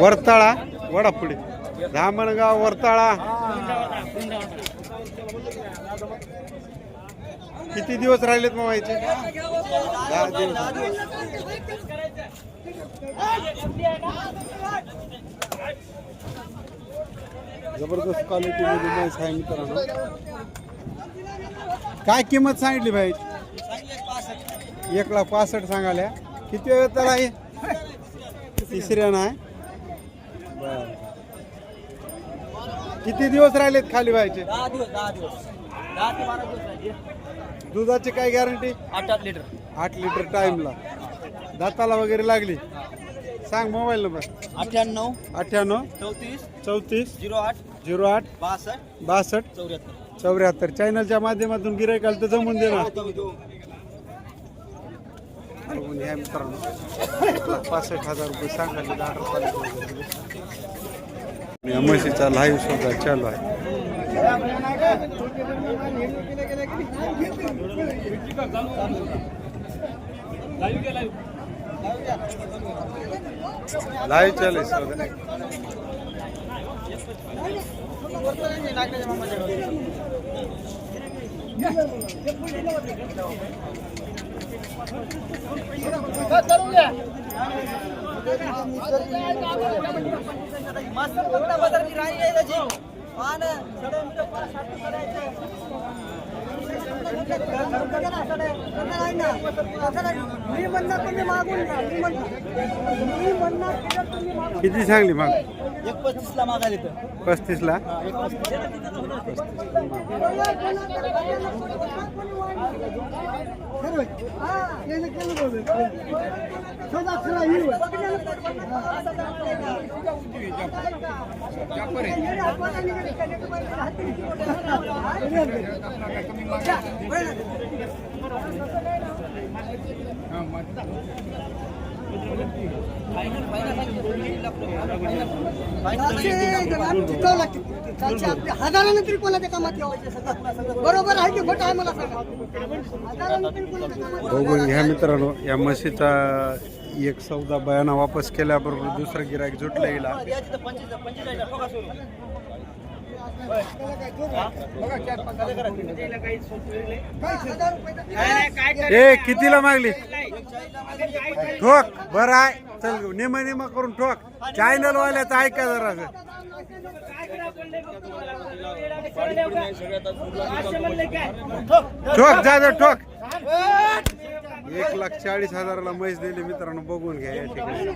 वर्ताळा वडापुडी धामणगाव वरताळा. किती दिवस राहिलेत मग व्हायचे दहा दिवस. जबरदस्त क्वालिटी मध्ये आहे मित्रांनो. काय किंमत सांगितली भाई? एक लाख पासष्ट सांगाल्या. किती वेळ तर आहे तिसऱ्या नाही. बर किती दिवस राहिलेत खाली व्हायचे? दहा दिवस दहा दिवस. दहा ते बारा दिवस राहिले. दुधाची काय गॅरंटी आठ आठ लिटर. आठ लिटर टाइमला दाताला वगैरे लागली? सांग मोबाईल नंबर. अठ्ठ्याण्णव अठ्ठ्याण्णव चौतीस चौतीस झिरो आठ झिरो आठ बासष्ट बासष्ट चौऱ्याहत्तर. चौऱ्याहत्तर. चॅनलच्या माध्यमातून गिरायकाला तर जमून देणार. बघून या मित्रांनो. पासष्ट हजार रुपये सांगायचे दहा रुपये या म्हशीचा लाईव्ह सुद्धा चालू आहे. लाईव्ह चालू आहे सगळं किती सांगली मग? एक पस्तीस ला मागायला येतं पस्तीस ला एक ये क्या लोग हैं सदा खड़ा ही हुआ क्या करें हाँ मत टिकावं लागते. चालशे, आपल्या हजारानं तरी कोणाच्या कामात सगळं. बरोबर आहे की खोटं आहे मला सांगा हजारानं तरी कोणाच्या कामात बघून घ्या मित्रांनो या म्हशीचा एक सौदा बयाना वापस केल्याबरोबर दुसरं गिरायक जुटलं गेला. ए कितीला मागली ठोक बरं आहे चल नेम नेम करून ठोक. चॅनल वाल्याचं ऐका जरा. ठोक जा जा ठोक. एक लाख चाळीस हजाराला म्हैस दिली मित्रांनो बघून घ्या या ठिकाणी.